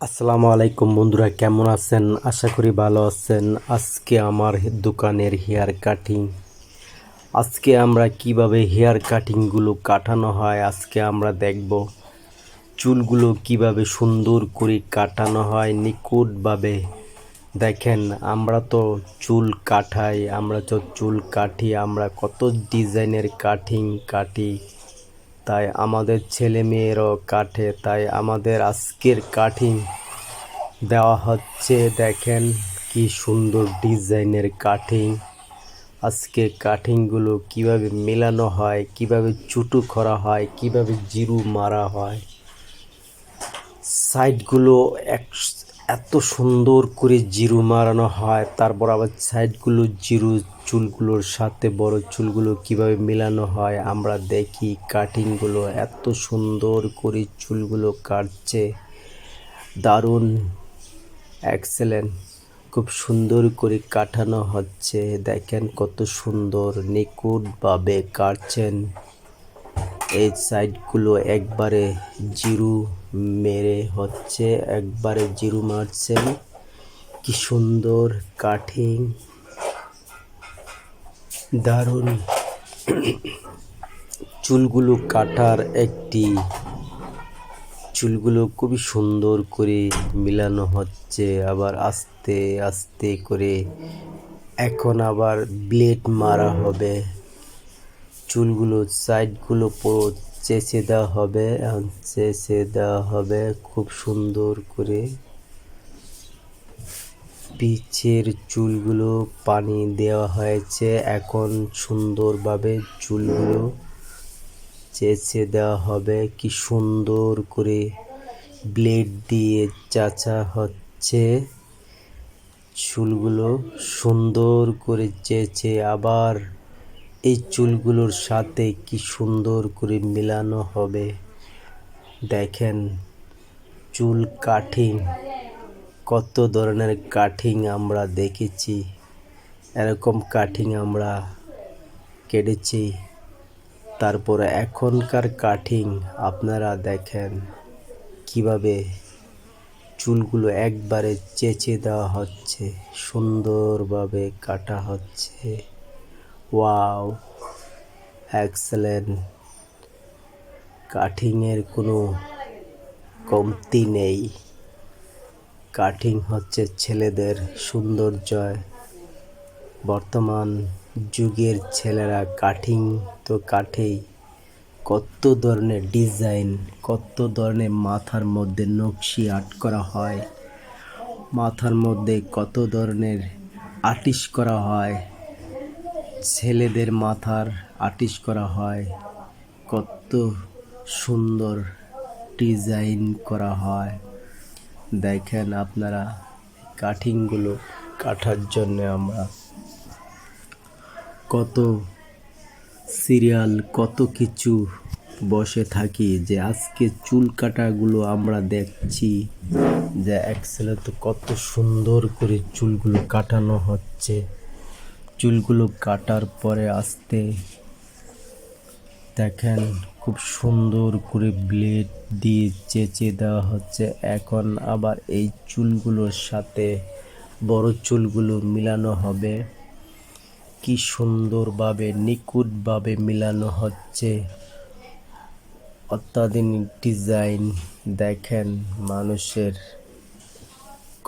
আসসালামু আলাইকুম বন্ধুরা, কেমন আছেন? আশা করি ভালো আছেন। আজকে আমার দোকানের হেয়ার কাটিং। আজকে আমরা কীভাবে হেয়ার কাটিংগুলো কাটানো হয়, আজকে আমরা দেখব। চুলগুলো কীভাবে সুন্দর করে কাটানো হয়, নিখুঁতভাবে। দেখেন, আমরা তো চুল কাটাই, আমরা তো চুল কাটি, আমরা কত ডিজাইনের কাটিং কাটি। তাই আমাদের ছেলে মেয়েরও কাটে তাই আমাদের আজকের কাটিং দেওয়া হচ্ছে। দেখেন কি সুন্দর ডিজাইনের কাটিং আজকে কাটিংগুলো কীভাবে মেলানো হয়, কীভাবে চুটু করা হয়, কীভাবে জিরু মারা হয়। সাইডগুলো এত সুন্দর করে জিরু মারানো হয় তারপর আবার সাইডগুলো জিরু, চুলগুলোর সাথে বড় চুলগুলো কীভাবে মেলানো হয়, আমরা দেখি কাটিংগুলো এত সুন্দর করে চুলগুলো কাটছে। দারুণ এক্সেলেন্ট খুব সুন্দর করে কাটানো হচ্ছে। দেখেন কত সুন্দর, নিখুঁতভাবে কাটছেন। এই সাইডগুলো একবারে জিরু মেরে হচ্ছে, একবারে জিরু মারছেন কি সুন্দর কাটিং। দারুণ। চুলগুলো কাটার একটি, চুলগুলো খুবই সুন্দর করে মিলানো হচ্ছে, আবার আস্তে আস্তে করে। এখন আবার ব্লেড মারা হবে। চুলগুলো সাইডগুলো পুরো চেঁচে দেওয়া হবে। এখন চেঁচে দেওয়া হবে খুব সুন্দর করে। পিচের চুলগুলো পানি দেওয়া হয়েছে। এখন সুন্দরভাবে চুলগুলো চেঁচে দেওয়া হবে। কি সুন্দর করে ব্লেড দিয়ে চাচা হচ্ছে। চুলগুলো সুন্দর করে চেঁচে আবার এই চুলগুলোর সাথে কি সুন্দর করে মেলানো হবে। দেখেন, চুল কাটিং কত ধরনের কাটিং আমরা দেখেছি। এরকম কাটিং আমরা কেটেছি। তারপরে এখনকার কাটিং আপনারা দেখেন কীভাবে চুলগুলো একবারে চেঁচে দেওয়া হচ্ছে, সুন্দরভাবে কাটা হচ্ছে। ওয়াও এক্সেলেন্ট কাটিংয়ের কোনো কমতি নেই। কাটিং হচ্ছে ছেলেদের সৌন্দর্যয় বর্তমান যুগের ছেলেরা কাটিং তো কাটেই। কত ধরনের ডিজাইন কত ধরনের মাথার মধ্যে নকশি আর্ট করা হয়। মাথার মধ্যে কত ধরনের আর্টিস্ট করা হয়। ছেলেদের মাথার আর্টিস্ট করা হয়। কত সুন্দর ডিজাইন করা হয়। দেখেন আপনারা কাটিংগুলো কাটার জন্য আমরা। কত সিরিয়াল, কত কিছু বসে থাকি যে আজকে চুল কাটাগুলো আমরা দেখছি যে এক্সেলে তো কত সুন্দর করে চুলগুলো কাটানো হচ্ছে। চুলগুলো কাটার পরে আসতে দেখেন খুব সুন্দর করে ব্লেড দিয়ে চেঁচে দেওয়া হচ্ছে। এখন আবার এই চুলগুলোর সাথে বড় চুলগুলো মিলানো হবে। কি সুন্দরভাবে, নিখুঁতভাবে মিলানো হচ্ছে। অত্যাধুনিক ডিজাইন দেখেন মানুষের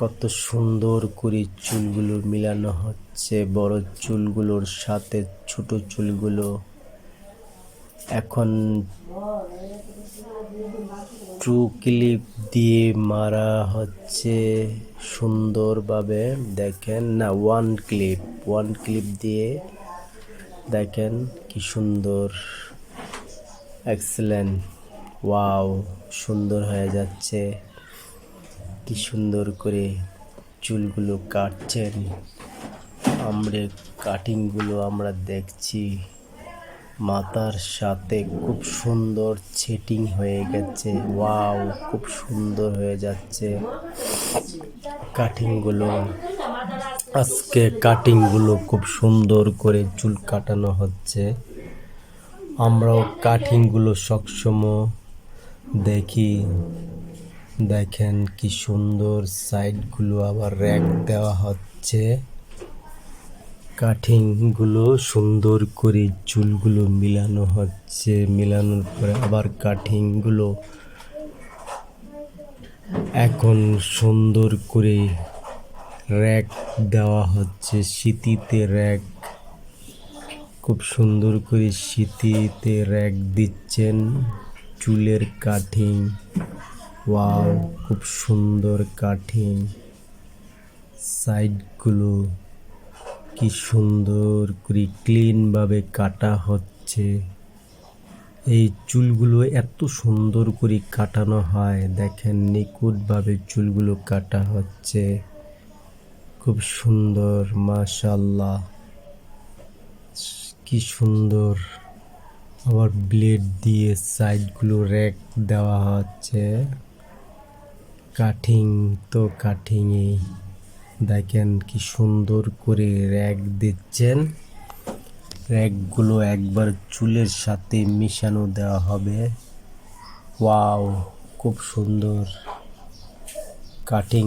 কত সুন্দর করে চুলগুলো মিলানো হচ্ছে, বড় চুলগুলোর সাথে ছোট চুলগুলো। এখন ট্রু ক্লিপ দিয়ে মারা হচ্ছে সুন্দরভাবে, দেখেন না ওয়ান ক্লিপ ওয়ান ক্লিপ দিয়ে, দেখেন কি সুন্দর এক্সেলেন্ট ওয়াও সুন্দর হয়ে যাচ্ছে। কি সুন্দর করে চুলগুলো কাটছেন। আমরা কাটিংগুলো আমরা দেখছি। মাথার সাথে খুব সুন্দর সেটিং হয়ে গেছে। ওয়াও, খুব সুন্দর হয়ে যাচ্ছে। কাটিংগুলো, আজকে কাটিংগুলো খুব সুন্দর করে চুল কাটানো হচ্ছে। আমরাও কাটিংগুলো সবসময় দেখি। দেখেন কি সুন্দর সাইডগুলো আবার র্যাক দেওয়া হচ্ছে। কাঠিংগুলো সুন্দর করে চুলগুলো মিলানো হচ্ছে। মিলানোর পরে আবার কাঠিংগুলো এখন সুন্দর করে র্যাক দেওয়া হচ্ছে স্মৃতিতে র্যাক। খুব সুন্দর করে স্মৃতিতে র্যাক দিচ্ছেন চুলের কাঠিং। ওয়াও, খুব সুন্দর কাঠিং সাইডগুলো কি সুন্দর করে ক্লিনভাবে কাটা হচ্ছে। এই চুলগুলো এত সুন্দর করে কাটানো হয়, দেখেন নিখুঁতভাবে চুলগুলো কাটা হচ্ছে। খুব সুন্দর মাশাল্লাহ কি সুন্দর। আবার ব্লেড দিয়ে সাইডগুলো র্যাক দেওয়া হচ্ছে। কাটিং তো কাটিংই দেখেন কি সুন্দর করে র্যাক দিচ্ছেন। র্যাকগুলো একবার চুলের সাথে মিশানো দেওয়া হবে। ওয়াও, খুব সুন্দর। কাটিং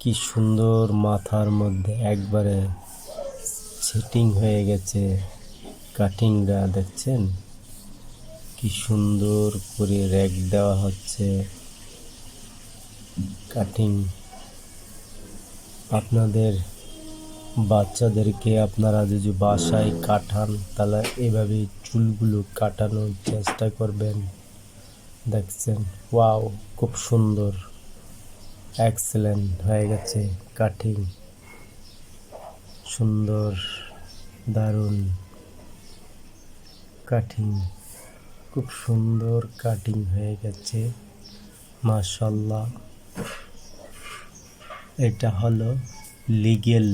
কি সুন্দর মাথার মধ্যে একবারে সেটিং হয়ে গেছে কাটিংটা দেখছেন? কি সুন্দর করে র্যাক দেওয়া হচ্ছে। কাটিং। আপনাদের বাচ্চাদেরকে আপনারা যদি বাসায় কাটান, তাহলে এভাবে চুলগুলো কাটানোর চেষ্টা করবেন। দেখছেন? ওয়াও, খুব সুন্দর। এক্সেলেন্ট হয়ে গেছে কাটিং। সুন্দর, দারুণ কাটিং। খুব সুন্দর কাটিং হয়ে গেছে মাশাল্লাহ এটা হলো লিগেল